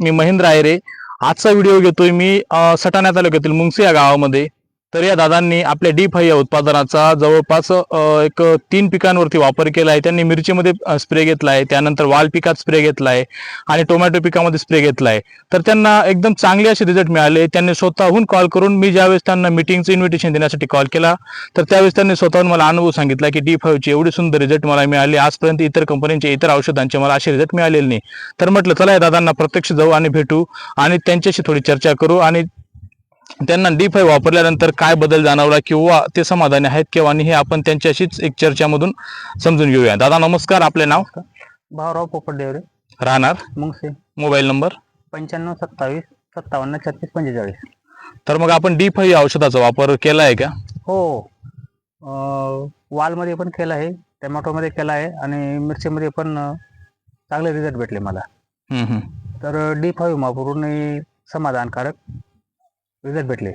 मी महेंद्र आयरे. आजचा व्हिडिओ घेतोय मी सटाण्या सटाणा तालुक्यातील मुंगसी या गावामध्ये. तर या दादांनी आपल्या डीप या उत्पादनाचा जवळपास एक तीन पिकांवरती वापर केला आहे. त्यांनी मिरचीमध्ये स्प्रे घेतला आहे. त्यानंतर वाल पिकात स्प्रे घेतला आहे आणि टोमॅटो पिकामध्ये स्प्रे घेतला आहे. तर त्यांना एकदम चांगले असे रिझल्ट मिळाले. त्यांनी स्वतःहून कॉल करून मी ज्यावेळेस त्यांना मिटिंगचं इन्व्हिटेशन देण्यासाठी कॉल केला तर त्यावेळेस त्यांनी स्वतःहून मला अनुभव सांगितला की डी फाईव्हचे एवढे सुंदर रिझल्ट मला मिळाले. आजपर्यंत इतर कंपन्यांचे इतर औषधांचे मला असे रिझल्ट मिळालेले नाही. तर म्हटलं चला या दादांना प्रत्यक्ष जाऊ आणि भेटू आणि त्यांच्याशी थोडी चर्चा करू आणि त्यांना डी फाईव्ह वापरल्यानंतर काय बदल जाणवला किंवा ते समाधानी आहेत किंवा हे आपण त्यांच्याशीच एक चर्चामधून समजून घेऊया. दादा नमस्कार. आपले नाव? भाऊराव पोपटदेवरे. राहणार? मुंगसे. Mobile number? पंच्याण्णव सत्तावीस सत्तावन्न छत्तीस पंचेचाळीस. तर मग आपण डी फाईव्ह या औषधाचा वापर केला आहे का? हो. वालमध्ये पण केलं आहे टोमॅटोमध्ये केला आहे आणि मिरचीमध्ये पण चांगले रिझल्ट भेटले मला. तर डी फाईव्ह वापरून समाधानकारक रिझल्ट भेटले.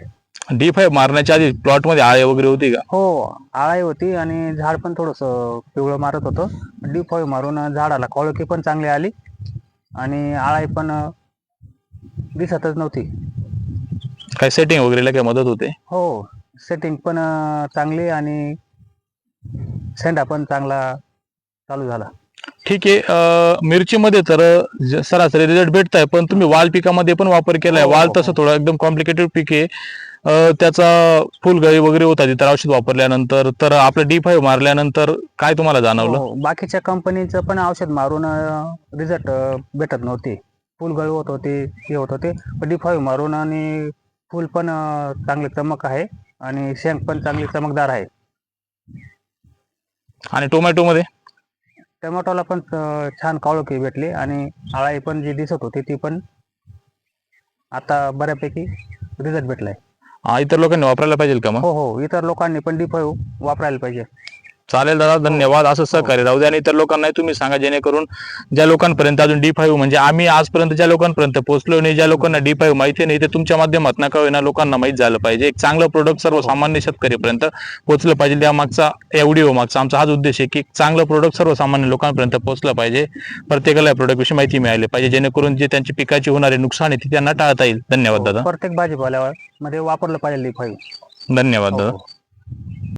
डी फाईव्ह मारण्याच्या आधी प्लॉटमध्ये आळे वगैरे होती का? हो आळाई होती आणि झाड पण थोडंसं पिवळं मारत होतं. डी फाईव्ह मारून झाडाला कॉळकी पण चांगली आली आणि आळाई पण दिसतच नव्हती. काय सेटिंग वगैरेला काय मदत होते? हो सेटिंग पण चांगली आणि सेंडा पण चांगला चालू झाला. ठीक आहे मिरचीमध्ये तर सरासरी रिझल्ट भेटत आहे पण तुम्ही वाल पिकामध्ये पण वापर केलाय. हो, वाल हो, तसं हो. थोडं एकदम कॉम्प्लिकेटेड पीक आहे. त्याचा फुलगळी वगैरे होता तिथं औषध वापरल्यानंतर तर आपलं डी फाईव्ह मारल्यानंतर काय तुम्हाला जाणवलं? हो, बाकीच्या कंपनीचं पण औषध मारून रिझल्ट भेटत नव्हते. फुल गळ होत होते हे होत होते पण डी फाईव्ह मारून आणि फुल पण चांगले चमक आहे आणि शेंग पण चांगली चमकदार आहे. आणि टोमॅटो मध्ये टोमॅटोला पण छान काळोखी भेटली आणि आळाई पण जी दिसत होती ती पण आता बऱ्यापैकी रिझल्ट भेटलाय. इतर लोकांनी वापरायला पाहिजे का मग? हो हो इतर लोकांनी पण डी फाईव्ह वापरायला पाहिजे. चालेल दादा धन्यवाद. असं सहकार्य राहू द्या आणि इतर लोकांनाही तुम्ही सांगा जेणेकरून ज्या लोकांपर्यंत अजून डी फाईव्ह म्हणजे आम्ही आजपर्यंत ज्या लोकांपर्यंत पोहोचलो नाही ज्या लोकांना डी फाईव्ह माहिती नाही ते तुमच्या माध्यमातून का होईना लोकांना माहीत झालं पाहिजे. एक चांगलं प्रोडक्ट सर्वसामान्य शेतकरीपर्यंत पोहोचलं पाहिजे. त्या मागचा या व्हिडिओ मागचा. आमचा हाच उद्देश आहे की एक चांगलं प्रोडक्ट सर्वसामान्य लोकांपर्यंत पोहोचलं पाहिजे. प्रत्येकाला या प्रोडक्ट विषयी माहिती मिळाली पाहिजे. जेणेकरून जे त्यांची पिकाची होणारे नुकसान आहे ते त्यांना टाळता येईल. धन्यवाद दादा. प्रत्येक भाजीपाल्यावर मध्ये वापरलं पाहिजे डी फाईव्ह धन्यवाद दादा हो.